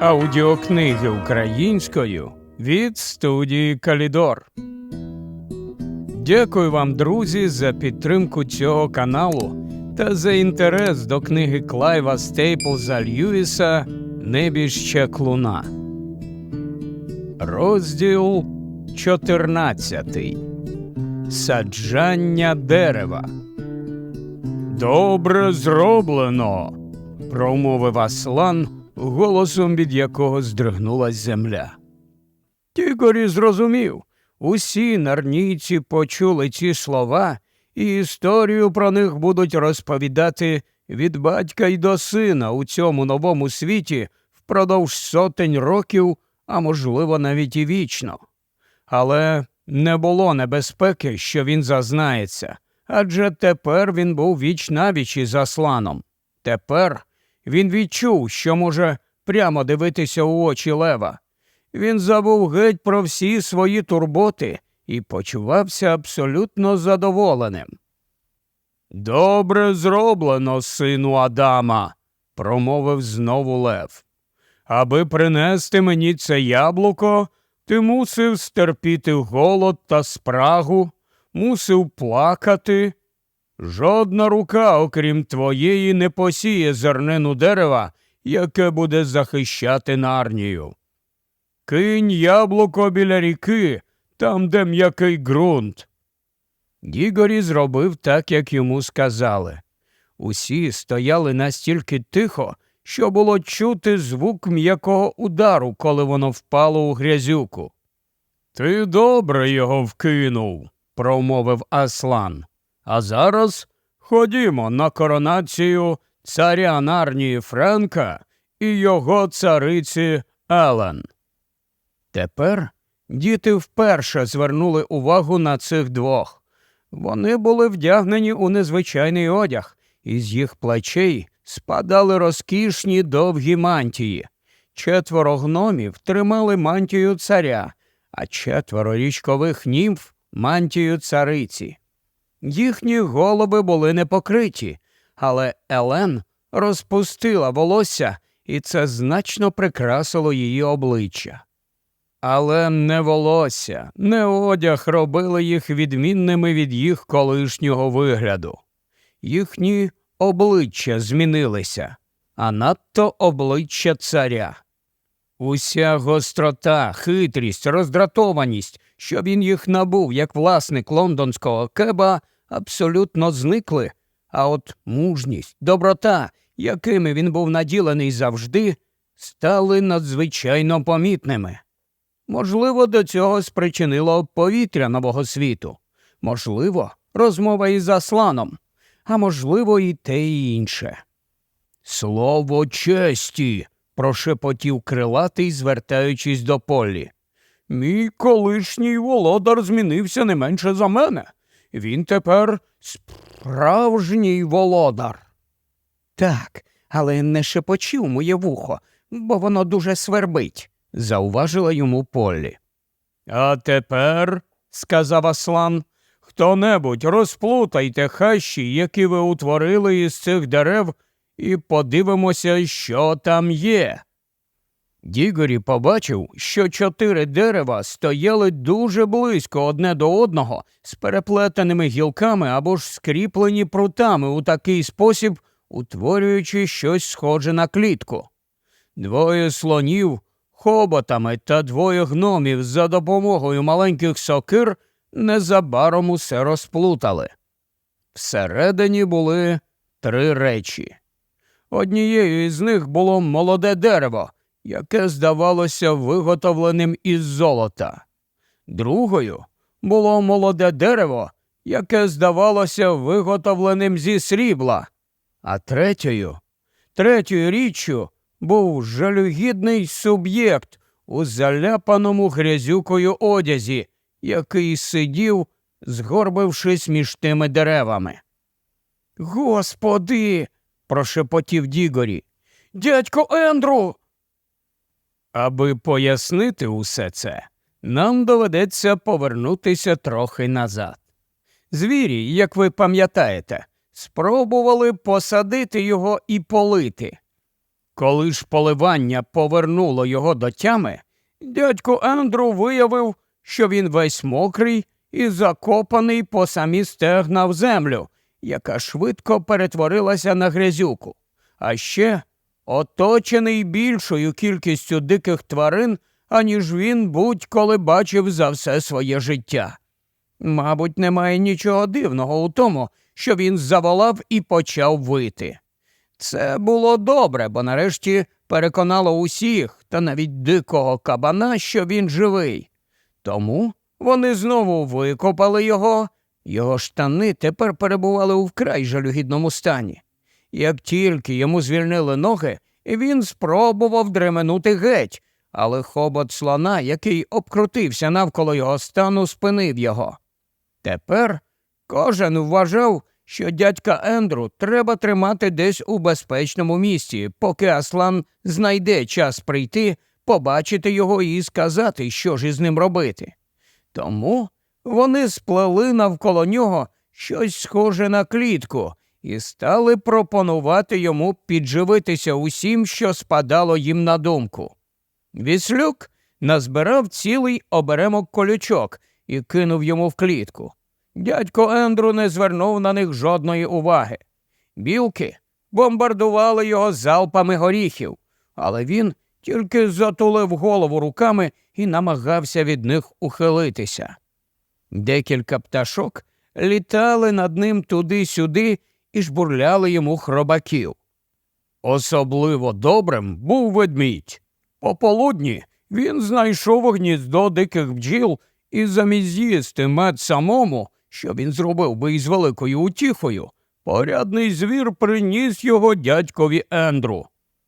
Аудіокниги українською від студії Калідор. Дякую вам, друзі, за підтримку цього каналу та за інтерес до книги Клайва Стейплза Льюіса Небіжча клуна. Розділ 14. Саджання дерева. Добре зроблено. промовив Аслан, голосом від якого здригнулась земля. Тігорі зрозумів. Усі нарнійці почули ці слова, і історію про них будуть розповідати від батька й до сина у цьому новому світі впродовж сотень років, а можливо, навіть і вічно. Але не було небезпеки, що він зазнається, адже тепер він був віч навіч із Асланом. Тепер він відчув, що може прямо дивитися у очі лева. Він забув геть про всі свої турботи і почувався абсолютно задоволеним. Добре зроблено, сину Адама, промовив знову Лев. Аби принести мені це яблуко, ти мусив стерпіти голод та спрагу, мусив плакати. Жодна рука, окрім твоєї, не посіє зернину дерева, яке буде захищати нарнію. Кинь яблуко біля ріки, там, де м'який ґрунт. Дігорі зробив так, як йому сказали. Усі стояли настільки тихо, що було чути звук м'якого удару, коли воно впало у грязюку. Ти добре його вкинув, промовив Аслан. А зараз ходімо на коронацію царя Нарнії Френка і його цариці Елен. Тепер діти вперше звернули увагу на цих двох. Вони були вдягнені у незвичайний одяг, і з їх плечей спадали розкішні довгі мантії. Четверо гномів тримали мантію царя, а четверо річкових німф мантію цариці. Їхні голови були не покриті, але Елен розпустила волосся, і це значно прикрасило її обличчя. Але не волосся, не одяг робили їх відмінними від їх колишнього вигляду. Їхні обличчя змінилися, а надто обличчя царя. Уся гострота, хитрість, роздратованість, що він їх набув як власник лондонського кеба, абсолютно зникли, а от мужність, доброта, якими він був наділений завжди, стали надзвичайно помітними. Можливо, до цього спричинило повітря нового світу, можливо, розмова із Асланом, а можливо, і те і інше. Слово честі. прошепотів крилатий, звертаючись до Полі. Мій колишній володар змінився не менше за мене. Він тепер справжній володар. Так, але не шепочи у моє вухо, бо воно дуже свербить зауважила йому Поллі. А тепер, сказав Аслан, хто небудь розплутайте хащі, які ви утворили із цих дерев, і подивимося, що там є. Дігорі побачив, що чотири дерева стояли дуже близько одне до одного з переплетеними гілками або ж скріплені прутами у такий спосіб, утворюючи щось схоже на клітку. Двоє слонів хоботами та двоє гномів за допомогою маленьких сокир незабаром усе розплутали. Всередині були три речі. Однією із них було молоде дерево, яке здавалося виготовленим із золота. Другою було молоде дерево, яке здавалося виготовленим зі срібла, а третьою, третьою річчю був жалюгідний суб'єкт у заляпаному грязюкою одязі, який сидів, згорбившись між тими деревами. Господи. прошепотів Дігорі. Дядько Ендру. Аби пояснити усе це, нам доведеться повернутися трохи назад. Звірі, як ви пам'ятаєте, спробували посадити його і полити. Коли ж поливання повернуло його до тями, дядько Ендру виявив, що він весь мокрий і закопаний по самі стегна в землю, яка швидко перетворилася на грязюку, а ще оточений більшою кількістю диких тварин, аніж він будь-коли бачив за все своє життя. Мабуть, немає нічого дивного у тому, що він заволав і почав вити. Це було добре, бо нарешті переконало усіх, та навіть дикого кабана, що він живий. Тому вони знову викопали його, його штани тепер перебували у вкрай жалюгідному стані. Як тільки йому звільнили ноги, він спробував дременути геть, але хобот слона, який обкрутився навколо його стану, спинив його. Тепер кожен вважав, що дядька Ендру треба тримати десь у безпечному місці, поки Аслан знайде час прийти, побачити його і сказати, що ж із ним робити. Тому вони сплели навколо нього щось схоже на клітку і стали пропонувати йому підживитися усім, що спадало їм на думку. Віслюк назбирав цілий оберемок колючок і кинув йому в клітку. Дядько Ендру не звернув на них жодної уваги. Білки бомбардували його залпами горіхів, але він тільки затулив голову руками і намагався від них ухилитися. Декілька пташок літали над ним туди-сюди і жбурляли йому хробаків. Особливо добрим був ведмідь. Пополудні він знайшов гніздо диких бджіл і замість з'їсти мед самому, що він зробив би із великою утіхою, порядний звір приніс його дядькові Ендру.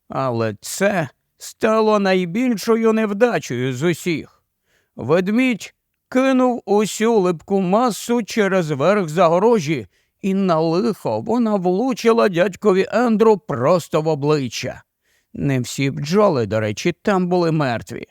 Але це стало найбільшою невдачею з усіх. Ведмідь кинув усю липку масу через верх загорожі, і на лихо вона влучила дядькові Ендру просто в обличчя. Не всі бджоли, до речі, там були мертві.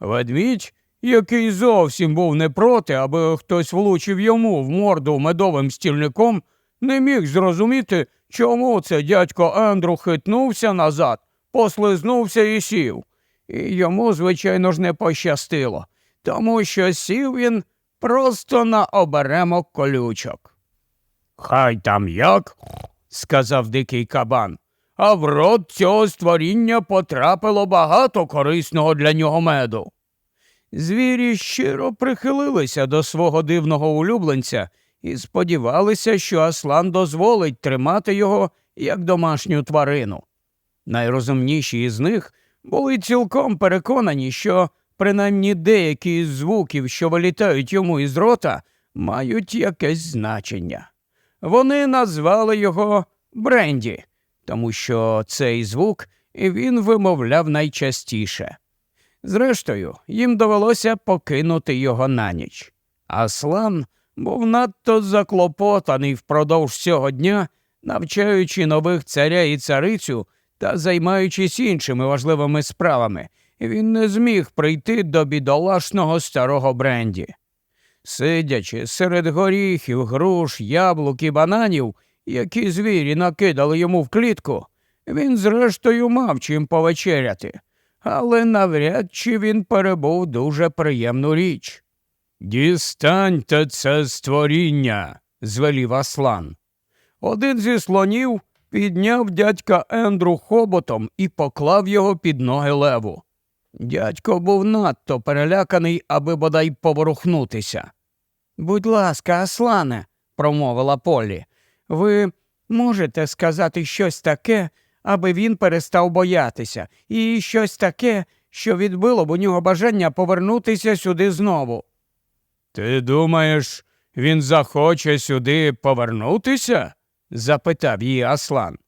Ведмідь, який зовсім був не проти, аби хтось влучив йому в морду медовим стільником, не міг зрозуміти, чому це дядько Ендру хитнувся назад, послизнувся і сів. І йому, звичайно ж, не пощастило, тому що сів він просто на оберемок колючок. Хай там як, сказав дикий кабан, а в рот цього створіння потрапило багато корисного для нього меду. Звірі щиро прихилилися до свого дивного улюбленця і сподівалися, що Аслан дозволить тримати його як домашню тварину. Найрозумніші із них були цілком переконані, що принаймні деякі з звуків, що вилітають йому із рота, мають якесь значення. Вони назвали його Бренді, тому що цей звук він вимовляв найчастіше. Зрештою, їм довелося покинути його на ніч. Аслан був надто заклопотаний впродовж цього дня, навчаючи нових царя і царицю та займаючись іншими важливими справами, він не зміг прийти до бідолашного старого Бренді. Сидячи серед горіхів, груш, яблук і бананів, які звірі накидали йому в клітку, він зрештою мав чим повечеряти, але навряд чи він перебув дуже приємну річ. Дістаньте це створіння, звелів Аслан. Один зі слонів підняв дядька Ендру хоботом і поклав його під ноги леву. Дядько був надто переляканий, аби бодай поворухнутися. Будь ласка, Аслане, промовила Полі, ви можете сказати щось таке, аби він перестав боятися, і щось таке, що відбило б у нього бажання повернутися сюди знову. Ти думаєш, він захоче сюди повернутися? запитав її Аслан.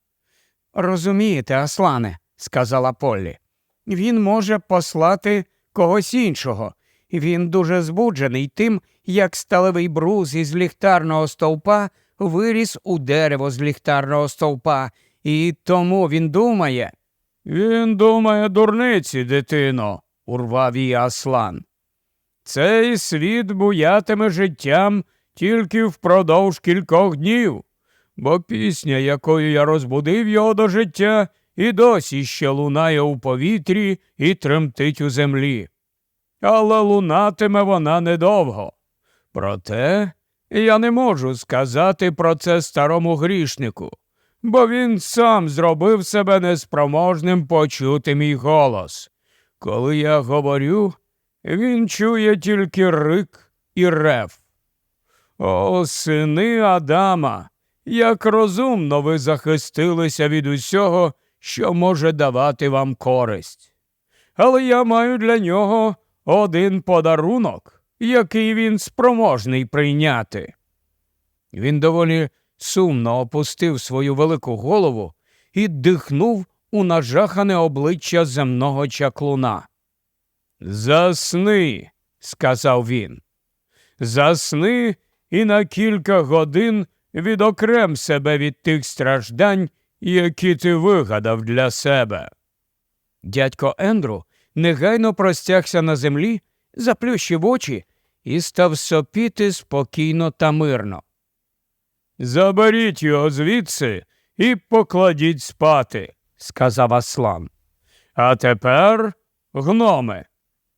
Розумієте, Аслане, сказала Поллі, він може послати когось іншого. Він дуже збуджений тим, як сталевий брус із ліхтарного стовпа виріс у дерево з ліхтарного стовпа, і тому він думає. Він думає дурниці, дитино, урвав її Аслан. Цей світ буятиме життям тільки впродовж кількох днів, бо пісня, якою я розбудив його до життя, і досі ще лунає у повітрі і тремтить у землі. Але лунатиме вона недовго. Проте я не можу сказати про це старому грішнику, бо він сам зробив себе неспроможним почути мій голос. Коли я говорю, він чує тільки рик і рев. О, сини Адама, як розумно ви захистилися від усього, що може давати вам користь. Але я маю для нього один подарунок, який він спроможний прийняти. Він доволі сумно опустив свою велику голову і дихнув у нажахане обличчя земного чаклуна. Засни, сказав він. Засни і на кілька годин відокрем себе від тих страждань, які ти вигадав для себе. Дядько Ендру негайно простягся на землі, заплющив очі і став сопіти спокійно та мирно. Заберіть його звідси і покладіть спати, сказав Аслан. А тепер, гноме,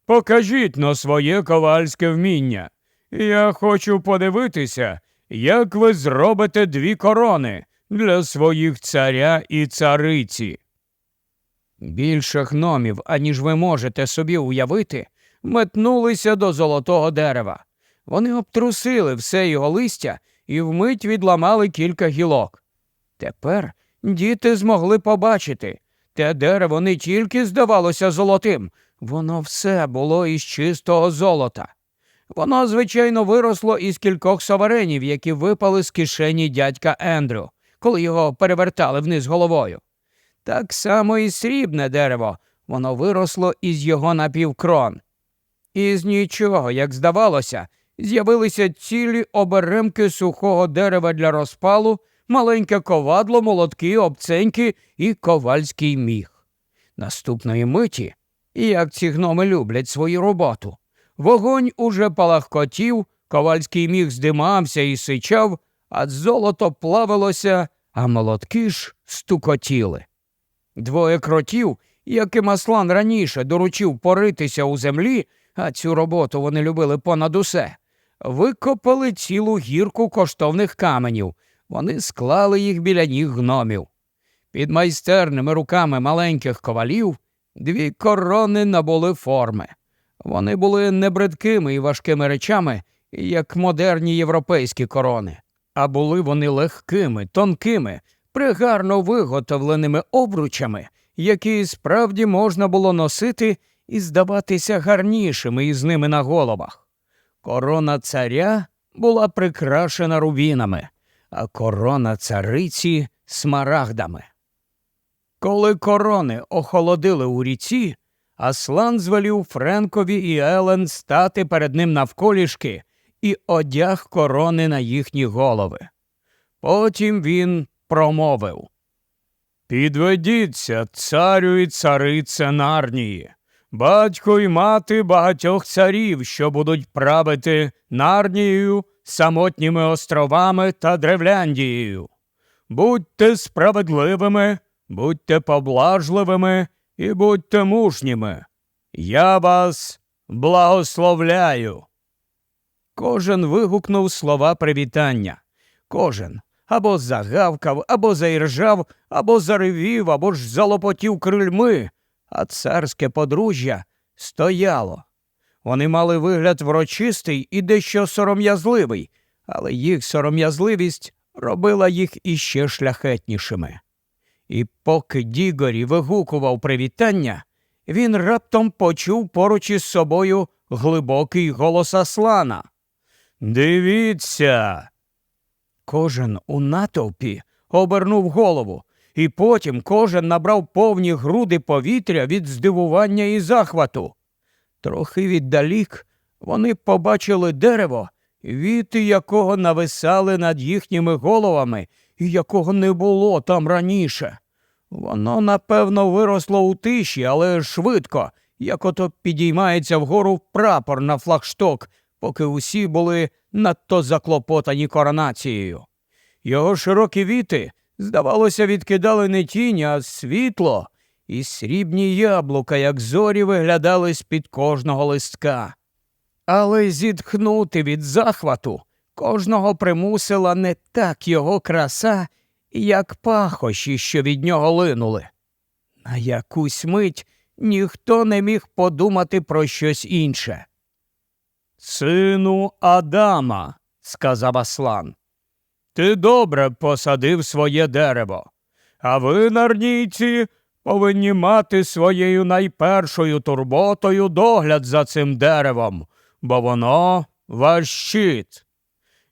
покажіть на своє ковальське вміння. Я хочу подивитися, як ви зробите дві корони для своїх царя і цариці. Більше гномів, аніж ви можете собі уявити, метнулися до золотого дерева. Вони обтрусили все його листя і вмить відламали кілька гілок. Тепер діти змогли побачити те дерево не тільки здавалося золотим, воно все було із чистого золота. Воно, звичайно, виросло із кількох саверенів, які випали з кишені дядька Ендрю, коли його перевертали вниз головою. Так само і срібне дерево, воно виросло із його напівкрон. Із нічого, як здавалося, з'явилися цілі оберемки сухого дерева для розпалу, маленьке ковадло, молотки, обценьки і ковальський міг. Наступної миті, як ці гноми люблять свою роботу, вогонь уже палахкотів, ковальський міг здимався і сичав, а золото плавилося, а молотки ж стукотіли. Двоє кротів, яким Аслан раніше доручив поритися у землі, а цю роботу вони любили понад усе, викопали цілу гірку коштовних каменів. Вони склали їх біля ніг гномів. Під майстерними руками маленьких ковалів дві корони набули форми. Вони були небридкими і важкими речами, як модерні європейські корони, а були вони легкими, тонкими, пригарно виготовленими обручами, які справді можна було носити і здаватися гарнішими із ними на головах. Корона царя була прикрашена рубінами, а корона цариці смарагдами. Коли корони охолодили у ріці, Аслан звелів Френкові і Елен стати перед ним навколішки і одяг корони на їхні голови. Потім він промовив Підведіться, царю і царице Нарнії, батько і мати багатьох царів, що будуть правити Нарнією, самотніми островами та Древляндією. Будьте справедливими, будьте поблажливими і будьте мужніми. Я вас благословляю. Кожен вигукнув слова привітання. Кожен або загавкав, або заіржав, або заревів, або ж залопотів крильми, а царське подружжя стояло. Вони мали вигляд врочистий і дещо сором'язливий, але їх сором'язливість робила їх іще шляхетнішими. І поки Дігорі вигукував привітання, він раптом почув поруч із собою глибокий голос Аслана. Дивіться. Кожен у натовпі обернув голову, і потім кожен набрав повні груди повітря від здивування і захвату. Трохи віддалік вони побачили дерево, віти якого нависали над їхніми головами і якого не було там раніше. Воно, напевно, виросло у тиші, але швидко, як ото підіймається вгору прапор на флагшток, поки усі були надто заклопотані коронацією. Його широкі віти здавалося, відкидали не тінь, а світло, і срібні яблука, як зорі, виглядали з-під кожного листка. Але зітхнути від захвату кожного примусила не так його краса, як пахощі, що від нього линули. На якусь мить ніхто не міг подумати про щось інше. Сину Адама, сказав Аслан, ти добре посадив своє дерево, а ви, нарнійці, повинні мати своєю найпершою турботою догляд за цим деревом, бо воно ваш щит.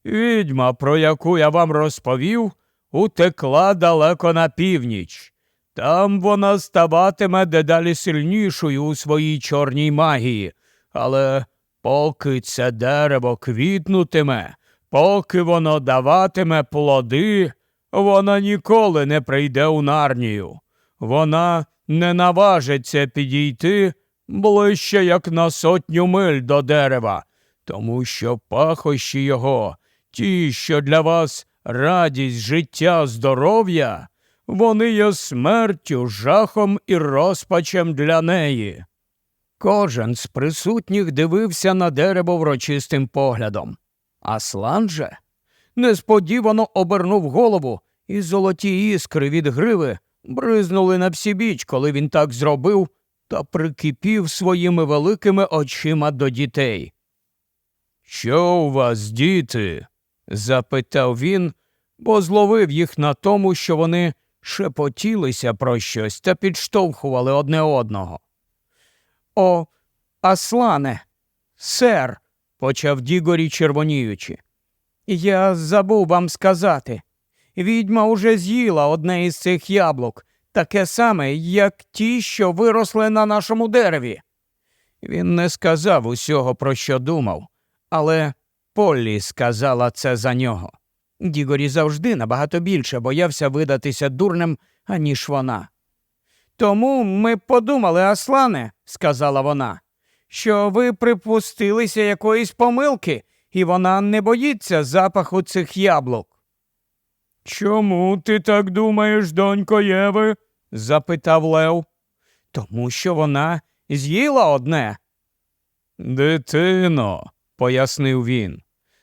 Відьма, про яку я вам розповів, утекла далеко на північ. Там вона ставатиме дедалі сильнішою у своїй чорній магії, але поки це дерево квітнутиме, поки воно даватиме плоди, вона ніколи не прийде у нарнію. Вона не наважиться підійти ближче, як на сотню миль до дерева, тому що пахощі його, ті, що для вас радість, життя, здоров'я, вони є смертю, жахом і розпачем для неї. Кожен з присутніх дивився на дерево врочистим поглядом. Аслан же несподівано обернув голову, і золоті іскри від гриви бризнули на всібіч, коли він так зробив, та прикипів своїми великими очима до дітей. Що у вас, діти? запитав він, бо зловив їх на тому, що вони шепотілися про щось та підштовхували одне одного. О, Аслане, сер, почав Дігорі червоніючи. Я забув вам сказати. Відьма уже з'їла одне із цих яблук, таке саме, як ті, що виросли на нашому дереві. Він не сказав усього, про що думав, але Поллі сказала це за нього. Дігорі завжди набагато більше боявся видатися дурним, аніж вона. Тому ми подумали, Аслане, сказала вона, що ви припустилися якоїсь помилки, і вона не боїться запаху цих яблук. Чому ти так думаєш, донько Єви? запитав Лев. Тому що вона з'їла одне. Дитино, пояснив він.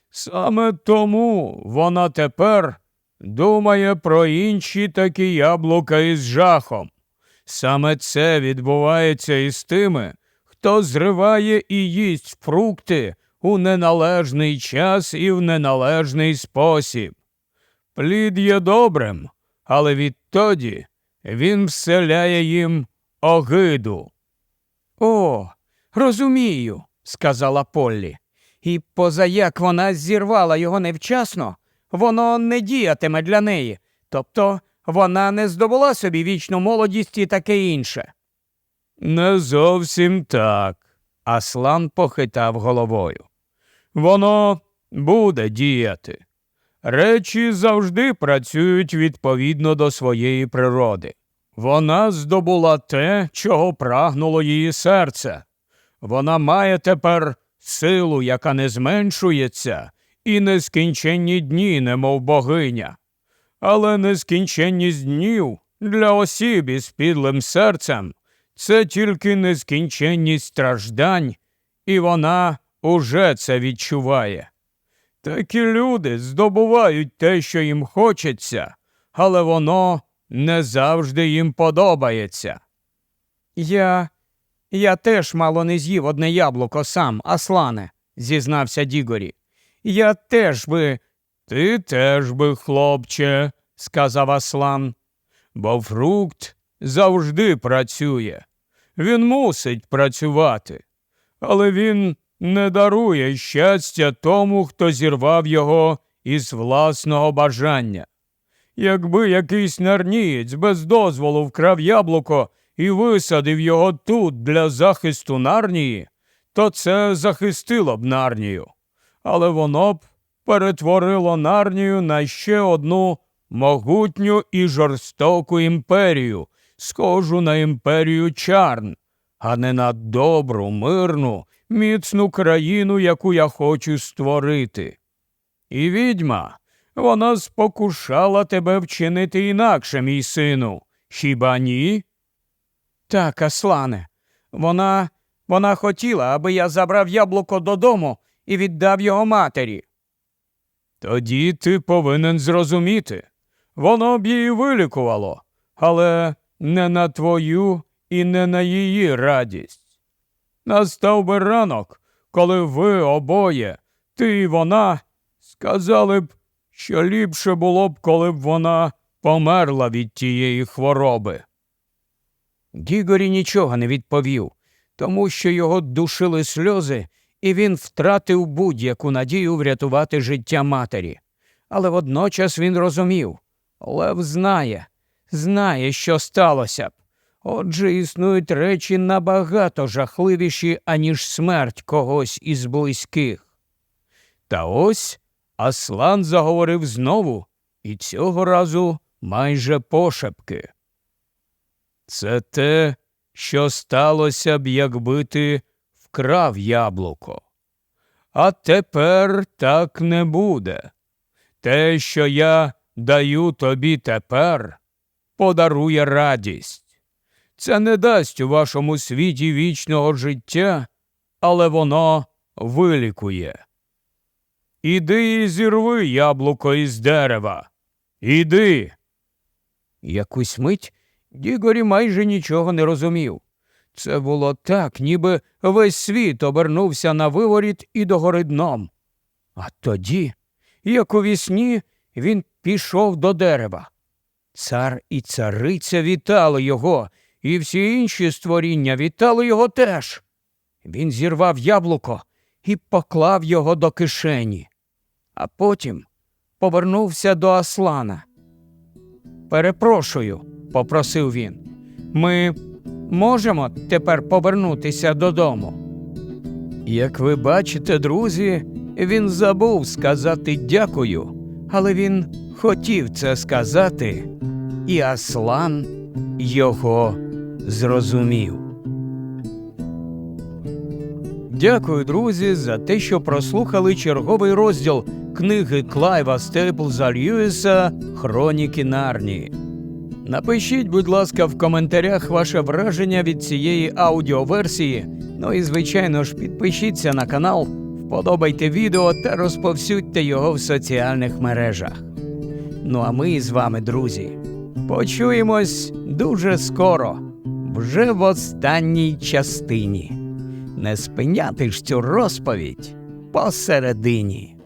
Саме тому вона тепер думає про інші такі яблука із жахом. Саме це відбувається із тими, хто зриває і їсть фрукти у неналежний час і в неналежний спосіб. Плід є добрим, але відтоді він вселяє їм огиду. О, розумію, сказала Поллі. І позаяк вона зірвала його невчасно, воно не діятиме для неї, тобто вона не здобула собі вічну молодість і таке інше. Не зовсім так, Аслан похитав головою. Воно буде діяти. Речі завжди працюють відповідно до своєї природи. Вона здобула те, чого прагнуло її серце. Вона має тепер силу, яка не зменшується, і нескінченні дні, немов богиня. Але нескінченність днів для осіб із підлим серцем це тільки нескінченність страждань, і вона уже це відчуває. Такі люди здобувають те, що їм хочеться, але воно не завжди їм подобається. Я я теж мало не з'їв одне яблуко сам, Аслане, зізнався Дігорі. Я теж би. Ти теж би, хлопче, сказав Аслан, бо фрукт завжди працює. Він мусить працювати, але він не дарує щастя тому, хто зірвав його із власного бажання. Якби якийсь нарнієць без дозволу вкрав яблуко і висадив його тут для захисту нарнії, то це захистило б нарнію. Але воно б перетворило нарнію на ще одну могутню і жорстоку імперію, схожу на імперію чарн, а не на добру, мирну, міцну країну, яку я хочу створити. І відьма Вона спокушала тебе вчинити інакше, мій сину. Хіба ні? Так, Аслане. Вона. Вона хотіла, аби я забрав яблуко додому і віддав його матері. Тоді ти повинен зрозуміти. Воно б її вилікувало, але не на твою і не на її радість. Настав би ранок, коли ви обоє, ти і вона, сказали б, що ліпше було б, коли б вона померла від тієї хвороби. Гігорі нічого не відповів, тому що його душили сльози, і він втратив будь-яку надію врятувати життя матері. Але водночас він розумів Лев знає, знає, що сталося б. Отже, існують речі набагато жахливіші, аніж смерть когось із близьких. Та ось Аслан заговорив знову, і цього разу майже пошепки. Це те, що сталося б, якби ти вкрав яблуко. А тепер так не буде. Те, що я даю тобі тепер, подарує радість. Це не дасть у вашому світі вічного життя, але воно вилікує. Іди і зірви яблуко із дерева. Іди. Якусь мить Дігорі майже нічого не розумів. Це було так, ніби весь світ обернувся на виворіт і догори дном. А тоді, як у вісні, він пішов до дерева. Цар і цариця вітали його, і всі інші створіння вітали його теж. Він зірвав яблуко і поклав його до кишені, а потім повернувся до Аслана. Перепрошую, попросив він. Ми можемо тепер повернутися додому. Як ви бачите, друзі, він забув сказати дякую, але він хотів це сказати, і Аслан його зрозумів. Дякую, друзі, за те, що прослухали черговий розділ книги Клайва Стейплза Льюіса Хроніки Нарнії. Напишіть, будь ласка, в коментарях ваше враження від цієї аудіоверсії. Ну і, звичайно ж, підпишіться на канал, вподобайте відео та розповсюдьте його в соціальних мережах. Ну а ми з вами, друзі, почуємось дуже скоро, вже в останній частині. Не спиняти ж цю розповідь посередині.